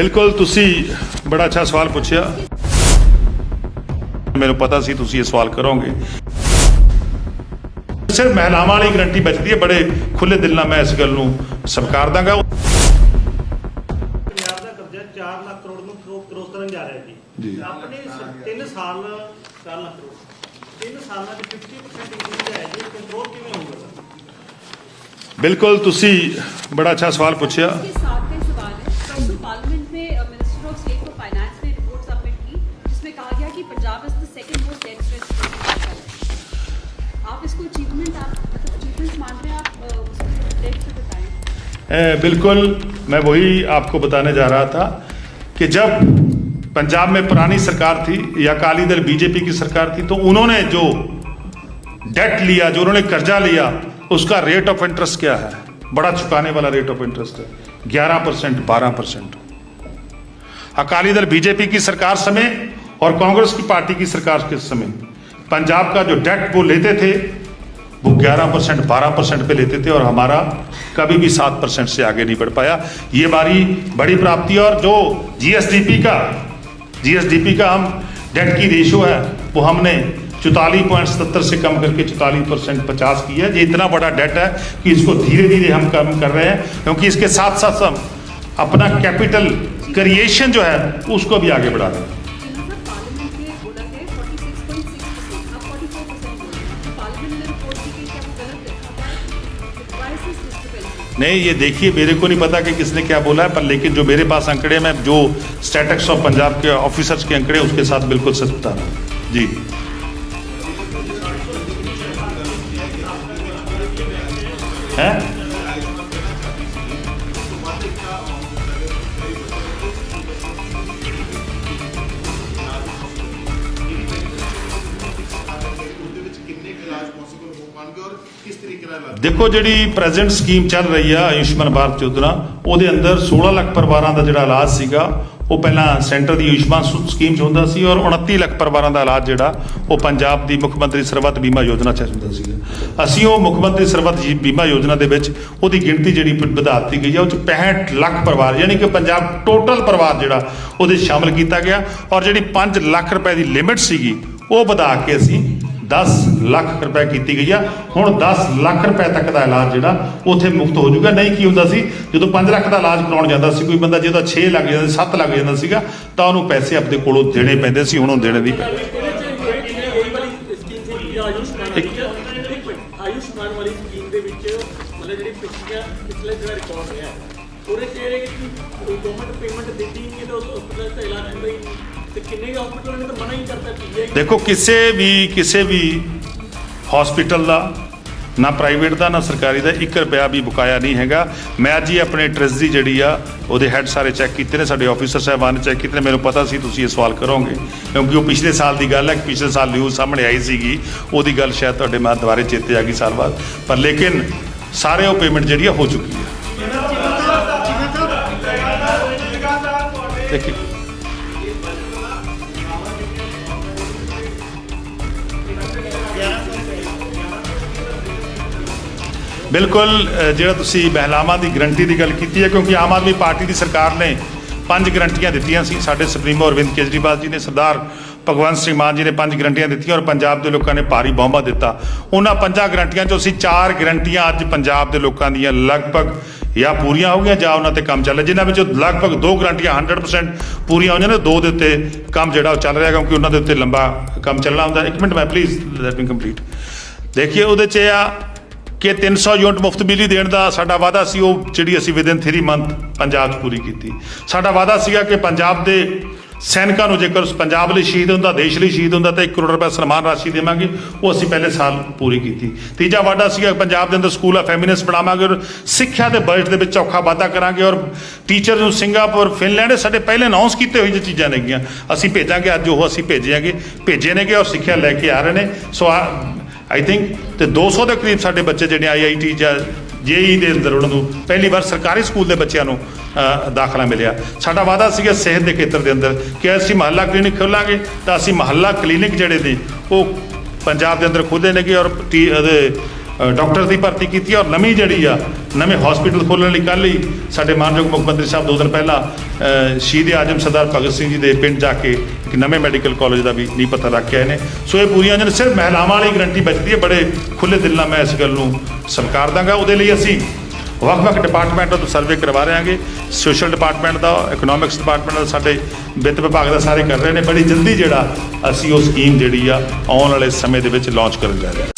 ਬਿਲਕੁਲ ਤੁਸੀਂ ਬੜਾ ਅੱਛਾ ਸਵਾਲ ਪੁੱਛਿਆ। ਮੈਨੂੰ ਪਤਾ ਸੀ ਤੁਸੀਂ ਇਹ ਸਵਾਲ ਕਰੋਗੇ। ਸਿਰ ਮਹਿਲਾਵਾਂ ਵਾਲੀ ਗਰੰਟੀ ਬਚਦੀ ਹੈ ਬੜੇ ਖੁੱਲੇ ਦਿਲ ਨਾਲ ਮੈਂ ਇਸ ਗੱਲ ਨੂੰ ਸਵੀਕਾਰ ਦਾਂਗਾ। ਪੰਜਾਬ ਦਾ ਕਬਜ਼ਾ 4 ਲੱਖ ਕਰੋੜ ਨੂੰ ਕਰੋ- ਕਰੋਸ ਕਰਨ ਜਾ ਰਿਹਾ ਜੀ। ਜੀ। ਆਪਣੇ 3 ਸਾਲ 4 ਲੱਖ ਕਰੋੜ। 3 ਸਾਲਾਂ ਚ 50% ਇੰਕਰੀਜ਼ ਹੈ ਜੀ ਕੰਟਰੋਲ ਕਿਵੇਂ ਹੋਊਗਾ? ਬਿਲਕੁਲ ਤੁਸੀਂ ਬੜਾ ਅੱਛਾ ਸਵਾਲ ਪੁੱਛਿਆ। ऑफ़ स्टेट फॉर फाइनेंस ने रिपोर्ट सबमिट की, जिसमें कहा गया कि Punjab is the second most debt stress आप इसको अचीवमेंट आप मतलब अचीवमेंट मान रहे हैं, आप बिल्कुल, मैं वही आपको बताने जा रहा था कि जब पंजाब में पुरानी सरकार थी या अकाली दल बीजेपी की सरकार थी तो उन्होंने जो डेट लिया, जो उन्होंने कर्जा लिया, उसका रेट ऑफ़ इंटरेस्ट क्या है? बड़ा चुकाने वाला रेट ऑफ़ इंटरेस्ट है। ग्यारह परसेंट, बारह परसेंट। अकाली दल बीजेपी की सरकार समय और कांग्रेस की पार्टी की सरकार के समय पंजाब का जो डेट वो लेते थे, वो 11 परसेंट, बारह परसेंट पे लेते थे और हमारा कभी भी सात परसेंट से आगे नहीं बढ़ पाया। ये हमारी बड़ी प्राप्ति और जो जीएसडीपी का जीएसडीपी का हम डेट की रेशो है, वो हमने चौतालीस पॉइंट सत्तर से कम करके चौतालीस परसेंट पचास की है। ये इतना बड़ा डेट है कि इसको धीरे धीरे हम कम कर रहे हैं, क्योंकि इसके साथ साथ हम अपना कैपिटल क्रिएशन जो है, उसको भी आगे बढ़ा दें। नहीं, ये देखिए, मेरे को नहीं पता कि किसने क्या बोला है, पर लेकिन जो मेरे पास आंकड़े में जो स्टेटक्स ऑफ़ पंजाब के ऑफिसर्स के आंकड़े उसके साथ बिल्कुल सच बता जी। है? ਦੇਖੋ ਜਿਹੜੀ ਪ੍ਰੈਜ਼ੈਂਟ ਸਕੀਮ ਚੱਲ ਰਹੀ ਆ ਆਯੁਸ਼ਮਾਨ ਭਾਰਤ ਯੋਜਨਾ, ਉਹਦੇ ਅੰਦਰ 16 ਲੱਖ ਪਰਿਵਾਰਾਂ ਦਾ ਜਿਹੜਾ ਇਲਾਜ ਸੀਗਾ, ਉਹ ਪਹਿਲਾਂ ਸੈਂਟਰ ਦੀ ਆਯੁਸ਼ਮਾਨ ਸਕੀਮ 'ਚ ਹੁੰਦਾ ਸੀ ਔਰ 29 ਲੱਖ ਪਰਿਵਾਰਾਂ ਦਾ ਇਲਾਜ ਜਿਹੜਾ, ਉਹ ਪੰਜਾਬ ਦੀ ਮੁੱਖ ਮੰਤਰੀ ਸਰਬੱਤ ਬੀਮਾ ਯੋਜਨਾ 'ਚ ਹੁੰਦਾ ਸੀਗਾ। ਅਸੀਂ ਉਹ ਮੁੱਖ ਮੰਤਰੀ ਸਰਬੱਤ ਜੀ- ਬੀਮਾ ਯੋਜਨਾ ਦੇ ਵਿੱਚ ਉਹਦੀ ਗਿਣਤੀ ਜਿਹੜੀ ਵਧਾ ਦਿੱਤੀ ਗਈ ਆ, ਉਹ 'ਚ 65 ਲੱਖ ਪਰਿਵਾਰ, ਯਾਨੀ ਕਿ ਪੰਜਾਬ ਟੋਟਲ ਪਰਿਵਾਰ ਜਿਹੜਾ, ਉਹਦੇ 'ਚ ਸ਼ਾਮਲ ਕੀਤਾ ਗਿਆ ਔਰ ਜਿਹੜੀ 5 ਲੱਖ ਰੁਪਏ ਦੀ ਲਿਮਿਟ ਸੀਗੀ, ਉਹ ਵਧਾ ਕੇ ਅਸੀਂ 10 ਲੱਖ ਰੁਪਏ ਕੀਤੀ ਗਈ ਆ। ਹੁਣ 10 ਲੱਖ ਰੁਪਏ ਤੱਕ ਦਾ ਇਲਾਜ ਜਿਹੜਾ, ਉੱਥੇ ਮੁਫਤ ਹੋ ਜਾਊਗਾ। ਨਹੀਂ ਕੀ ਹੁੰਦਾ ਸੀ, ਜਦੋਂ 5 ਲੱਖ ਦਾ ਇਲਾਜ ਕਰਾਉਣ ਜਾਂਦਾ ਸੀ, ਕੋਈ ਬੰਦਾ ਜਿਹਦਾ 6 ਲੱਗ ਜਾਂਦਾ 7 ਲੱਗ ਜਾਂਦਾ ਸੀਗਾ, ਤਾਂ ਉਹਨੂੰ ਪੈਸੇ ਆਪਣੇ ਕੋਲੋਂ ਦੇਣੇ ਪੈਂਦੇ ਸੀ, ਹੁਣ ਉਹ ਦੇਣੇ ਨਹੀਂ ਪੈਂਦੇ। ਆਯੁਸ਼ਮਾਨ ਵਾਲੀ ਸਕੀਮ ਦੇ ਵਿੱਚ, ਮਤਲਬ ਜਿਹੜੀ ਪਿਛਲੀਆਂ, ਪਿਛਲੇ ਜਿਹੜਾ ਰਿਕਾਰਡ ਰਿਹਾ ਉਹਦੇ ਚ ਇਹ ਕਿ ਗਵਰਨਮੈਂਟ ਪੇਮੈਂਟ ਦਿੱਤੀ ਨਹੀਂ ਤਾਂ ਉਸ ਹਸਪਤਾਲ ਦਾ ਇਲਾਜ ਹੁੰਦਾ ਹੀ ਨਹੀਂ। ਤੇ ਕਿੰਨੇ ਹਸਪਤਾਲਾਂ ਨੇ ਤਾਂ ਮਨਾ ਹੀ ਕਰਤਾ ਪੀਜੀਆਈ ਦੇਖੋ ਕਿਸੇ ਵੀ ਕਿਸੇ ਵੀ ਹਸਪੀਟਲ ਦਾ ਨਾ ਪ੍ਰਾਈਵੇਟ ਦਾ ਨਾ ਸਰਕਾਰੀ ਦਾ 1 ਰੁਪਿਆ ਵੀ ਬਕਾਇਆ ਨਹੀਂ ਹੈਗਾ। ਮੈਂ ਅੱਜ ਹੀ ਆਪਣੇ ਟ੍ਰੈਜਰੀ ਜਿਹੜੀ ਆ ਉਹਦੇ ਹੈੱਡ ਸਾਰੇ ਚੈੱਕ ਕੀਤੇ ਨੇ ਸਾਡੇ ਆਫੀਸਰ ਸਾਹਿਬਾਨ ਨੇ ਚੈੱਕ ਕੀਤੇ ਨੇ। ਮੈਨੂੰ ਪਤਾ ਸੀ ਤੁਸੀਂ ਇਹ ਸਵਾਲ ਕਰੋਗੇ ਕਿਉਂਕਿ ਉਹ ਪਿਛਲੇ ਸਾਲ ਦੀ ਗੱਲ ਹੈ ਕਿ ਪਿਛਲੇ ਸਾਲ ਨਿਊਜ਼ ਸਾਹਮਣੇ ਆਈ ਸੀਗੀ। ਉਹਦੀ ਗੱਲ ਸ਼ਾਇਦ ਤੁਹਾਡੇ ਮੈਂ ਦੁਬਾਰੇ ਚੇਤੇ ਆ ਗਈ ਸਾਲ ਬਾਅਦ। ਪਰ ਲੇਕਿਨ ਸਾਰੇ ਉਹ ਪੇਮੈਂਟ ਜਿਹੜੀ ਆ ਹੋ ਚੁੱਕੀ ਹੈ ਦੇਖੀ। ਬਿਲਕੁਲ ਜਿਹੜਾ ਤੁਸੀਂ ਮਹਿਲਾਵਾਂ ਦੀ ਗਰੰਟੀ ਦੀ ਗੱਲ ਕੀਤੀ ਹੈ, ਕਿਉਂਕਿ ਆਮ ਆਦਮੀ ਪਾਰਟੀ ਦੀ ਸਰਕਾਰ ਨੇ ਪੰਜ ਗਰੰਟੀਆਂ ਦਿੱਤੀਆਂ ਸੀ। ਸਾਡੇ ਸੁਪਰੀਮੋ ਅਰਵਿੰਦ ਕੇਜਰੀਵਾਲ ਜੀ ਨੇ, ਸਰਦਾਰ ਭਗਵੰਤ ਸਿੰਘ ਮਾਨ ਜੀ ਨੇ ਪੰਜ ਗਰੰਟੀਆਂ ਦਿੱਤੀਆਂ ਔਰ ਪੰਜਾਬ ਦੇ ਲੋਕਾਂ ਨੇ ਭਾਰੀ ਬਹੁਮਤ ਦਿੱਤਾ। ਉਹਨਾਂ ਪੰਜਾਂ ਗਰੰਟੀਆਂ ਚੋਂ ਅਸੀਂ ਚਾਰ ਗਰੰਟੀਆਂ ਅੱਜ ਪੰਜਾਬ ਦੇ ਲੋਕਾਂ ਦੀਆਂ ਲਗਭਗ ਜਾਂ ਪੂਰੀਆਂ ਹੋ ਗਈਆਂ ਜਾਂ ਉਹਨਾਂ ਤੇ ਕੰਮ ਚੱਲ ਰਿਹਾ। ਜਿਨ੍ਹਾਂ ਵਿੱਚੋਂ ਲਗਭਗ ਦੋ ਗਰੰਟੀਆਂ 100% ਪੂਰੀਆਂ ਹੋਈਆਂ ਨੇ, ਦੋ ਦੇ ਉੱਤੇ ਕੰਮ ਜਿਹੜਾ ਉਹ ਚੱਲ ਰਿਹਾ, ਕਿਉਂਕਿ ਉਹਨਾਂ ਦੇ ਉੱਤੇ ਲੰਬਾ ਕੰਮ ਚੱਲਣਾ ਹੁੰਦਾ। ਇੱਕ ਮਿੰਟ ਮੈਂ ਪਲੀਜ਼ ਲੈਟ ਮੀ ਕੰਪਲੀਟ ਦੇਖੀਏ ਉਹਦੇ 'ਚ ਇਹ ਆ ਕਿ 300 ਯੂਨਿਟ ਮੁਫਤ ਬਿਜਲੀ ਦੇਣ ਦਾ ਸਾਡਾ ਵਾਅਦਾ ਸੀ, ਉਹ ਜਿਹੜੀ ਅਸੀਂ ਵਿਦਨ 3 ਮੰਥ ਪੰਜਾਬ 'ਚ ਪੂਰੀ ਕੀਤੀ। ਸਾਡਾ ਵਾਅਦਾ ਸੀਗਾ ਕਿ ਪੰਜਾਬ ਦੇ ਸੈਨਿਕਾਂ ਨੂੰ ਜੇਕਰ ਉਸ ਪੰਜਾਬ ਲਈ ਸ਼ਹੀਦ ਹੁੰਦਾ, ਦੇਸ਼ ਲਈ ਸ਼ਹੀਦ ਹੁੰਦਾ, ਤਾਂ 1 ਕਰੋੜ ਰੁਪਏ ਸਨਮਾਨ ਰਾਸ਼ੀ ਦੇਵਾਂਗੇ, ਉਹ ਅਸੀਂ ਪਹਿਲੇ ਸਾਲ ਪੂਰੀ ਕੀਤੀ। ਤੀਜਾ ਵਾਅਦਾ ਸੀਗਾ ਪੰਜਾਬ ਦੇ ਅੰਦਰ ਸਕੂਲ ਆਫ ਫੈਮਿਨਿਸਟ ਬਣਾਵਾਂਗੇ ਔਰ ਸਿੱਖਿਆ ਦੇ ਬਜਟ ਦੇ ਵਿੱਚ ਔਖਾ ਵਾਧਾ ਕਰਾਂਗੇ ਔਰ ਟੀਚਰ ਨੂੰ ਸਿੰਗਾਪੁਰ ਫਿਨਲੈਂਡ ਸਾਡੇ ਪਹਿਲੇ ਅਨਾਉਂਸ ਕੀਤੇ ਹੋਏ ਜੇ ਚੀਜ਼ਾਂ ਨੇਗੀਆਂ। ਅਸੀਂ ਭੇਜਾਂਗੇ, ਅੱਜ ਉਹ ਅਸੀਂ ਭੇਜਾਂਗੇ ਭੇਜੇ ਨੇਗੇ ਔਰ ਸਿੱਖਿਆ ਲੈ ਕੇ ਆ ਰਹੇ ਨੇ। ਸੋ ਆ ਆਈ ਥਿੰਕ ਤੇ 200 ਦੇ ਕਰੀਬ ਸਾਡੇ ਬੱਚੇ ਜਿਹੜੇ ਆਈਆਈਟੀ ਜਾਂ ਜੇਈ ਦੇ ਅੰਦਰ ਉਹਨਾਂ ਨੂੰ ਪਹਿਲੀ ਵਾਰ ਸਰਕਾਰੀ ਸਕੂਲ ਦੇ ਬੱਚਿਆਂ ਨੂੰ ਦਾਖਲਾ ਮਿਲਿਆ। ਸਾਡਾ ਵਾਅਦਾ ਸੀਗਾ ਸਿਹਤ ਦੇ ਖੇਤਰ ਦੇ ਅੰਦਰ ਕਿ ਅਸੀਂ ਮਹੱਲਾ ਕਲੀਨਿਕ ਖੋਲਾਂਗੇ ਤਾਂ ਅਸੀਂ ਮਹੱਲਾ ਕਲੀਨਿਕ ਜਿਹੜੇ ਨੇ, ਉਹ ਪੰਜਾਬ ਦੇ ਅੰਦਰ ਖੋਲ੍ਹੇ ਨੇਗੇ ਔਰ ਟੀ- ਉਹਦੇ ਡਾਕਟਰ ਦੀ ਭਰਤੀ ਕੀਤੀ ਔਰ ਨਵੀਂ ਜਿਹੜੀ ਆ, ਨਵੇਂ ਹਸਪੀਟਲ ਖੋਲ੍ਹਣ ਲਈ ਕੱਲ੍ਹ ਹੀ ਸਾਡੇ ਮਾਨਯੋਗ ਮੁੱਖ ਮੰਤਰੀ ਸਾਹਿਬ ਦੋ ਦਿਨ ਪਹਿਲਾਂ ਸ਼ਹੀਦ ਆਜਮ ਸਰਦਾਰ ਭਗਤ ਸਿੰਘ ਜੀ ਦੇ ਪਿੰਡ ਜਾ ਕੇ ਇੱਕ ਨਵੇਂ ਮੈਡੀਕਲ ਕਾਲਜ ਦਾ ਵੀ ਨੀਂਹ ਪੱਥਰ ਰੱਖ ਕੇ ਆਏ ਨੇ। ਸੋ ਇਹ ਪੂਰੀਆਂ ਜਨ ਸਿਰਫ ਮਹਿਲਾਵਾਂ ਵਾਲੀ ਗਰੰਟੀ ਬਚਦੀ ਹੈ, ਬੜੇ ਖੁੱਲੇ ਦਿਲ ਨਾਲ ਮੈਂ ਇਸ ਗੱਲ ਨੂੰ ਸਵੀਕਾਰ ਦਾਂਗਾ। ਉਹਦੇ ਲਈ ਅਸੀਂ ਵੱਖ-ਵੱਖ ਡਿਪਾਰਟਮੈਂਟਾਂ ਤੋਂ ਸਰਵੇ ਕਰਵਾ ਰਹੇ ਹਾਂਗੇ। ਸੋਸ਼ਲ ਡਿਪਾਰਟਮੈਂਟ ਦਾ ਇਕਨੋਮਿਕਸ ਡਿਪਾਰਟਮੈਂਟ ਦਾ, ਸਾਡੇ ਵਿੱਤ ਵਿਭਾਗ ਦਾ ਸਾਰੇ ਕਰ ਰਹੇ ਨੇ। ਬੜੀ ਜਲਦੀ ਜਿਹੜਾ ਅਸੀਂ ਉਹ ਸਕੀਮ ਜਿਹੜੀ ਆ ਆਉਣ ਵਾਲੇ ਸਮੇਂ ਦੇ ਵਿੱਚ ਲਾਂਚ ਕਰਨ ਜਾ ਰਹੇ ਹਾਂ।